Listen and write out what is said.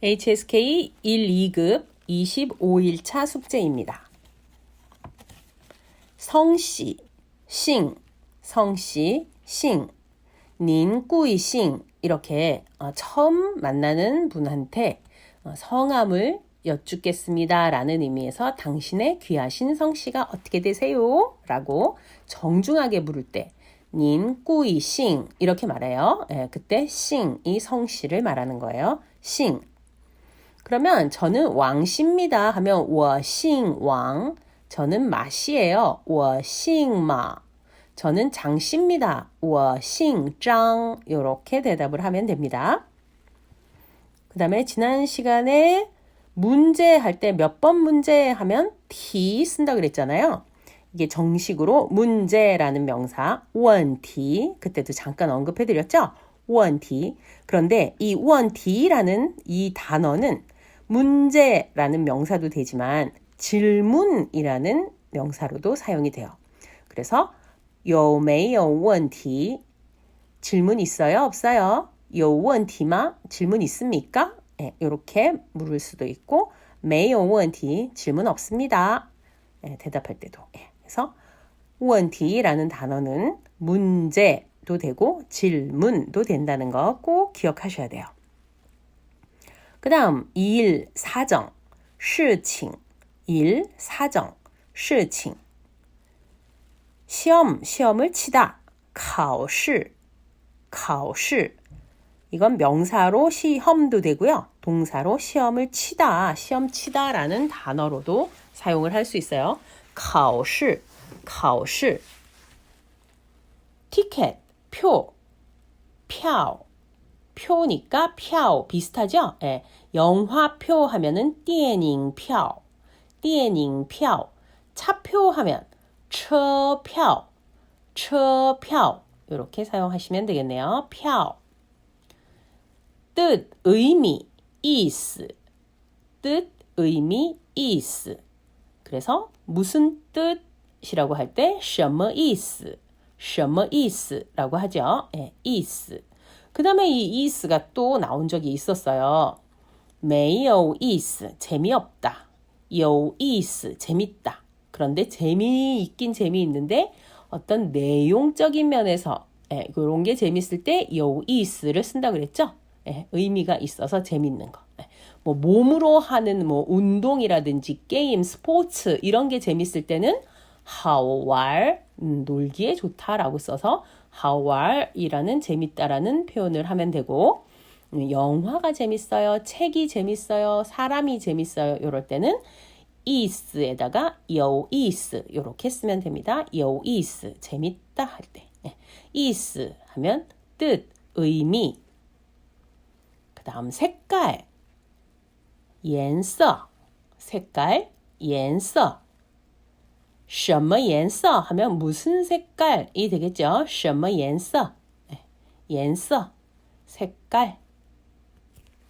HSK 1, 2급 25일차 숙제입니다. 성씨, 싱, 성씨, 싱, 닌꾸이 싱 이렇게 어, 처음 만나는 분한테 어, 성함을 여쭙겠습니다. 라는 의미에서 당신의 귀하신 성씨가 어떻게 되세요? 라고 정중하게 부를 때 닌꾸이 싱 이렇게 말해요. 예, 그때 싱이 성씨를 말하는 거예요. 싱 그러면 저는 왕씨입니다 하면 我姓王 저는 마씨예요. 我姓마 저는 장씨입니다. 我姓张 이렇게 대답을 하면 됩니다. 그 다음에 지난 시간에 문제 할 때 몇 번 문제 하면 티 쓴다 그랬잖아요. 이게 정식으로 문제라는 명사 원티 그때도 잠깐 언급해 드렸죠. 원티. 그런데 이 원티라는 이 단어는 문제라는 명사도 되지만 질문이라는 명사로도 사용이 돼요. 그래서 有没有问题 질문 있어요? 없어요? 有问题吗? 질문 있습니까? 네, 이렇게 물을 수도 있고 没有问题 질문 없습니다. 네, 대답할 때도. 네, 그래서 问题라는 단어는 문제도 되고 질문도 된다는 거 꼭 기억하셔야 돼요. 그 다음 일, 사정, 事情, 일, 사정, 事情. 시험, 시험을 치다, 考试, 考试. 이건 명사로 시험도 되고요. 동사로 시험을 치다, 시험 치다라는 단어로도 사용을 할 수 있어요. 考试,考试. 티켓, 표, 票. 표니까 票 비슷하죠? 예. 영화표 하면은 电影票, 电影票. 차표 하면 车票, 车票 이렇게 사용하시면 되겠네요. 票. 뜻, 의미, 意思. 뜻, 의미, 意思. 그래서 무슨 뜻이라고 할 때 什么意思,什么意思라고 하죠. 예, 意思. 그 다음에 이 이스가 또 나온 적이 있었어요. 没有意思 재미없다. 有意思 재밌다. 그런데 재미있긴 재미있는데 어떤 내용적인 면에서 예, 그런 게 재밌을 때 有意思를 쓴다 그랬죠. 예, 의미가 있어서 재밌는 거. 예, 뭐 몸으로 하는 뭐 운동이라든지 게임, 스포츠 이런 게 재밌을 때는 how well 음, 놀기에 좋다라고 써서 how well이라는 재밌다라는 표현을 하면 되고 음, 영화가 재밌어요, 책이 재밌어요, 사람이 재밌어요 이럴 때는 is에다가 yo is 이렇게 쓰면 됩니다. yo is 재밌다 할 때. 예. is 하면 뜻, 의미. 그다음 색깔, 연서, 색깔, 연서. 什么颜色 하면 무슨 색깔이 되겠죠? 什么颜色? 네. 颜色 색깔.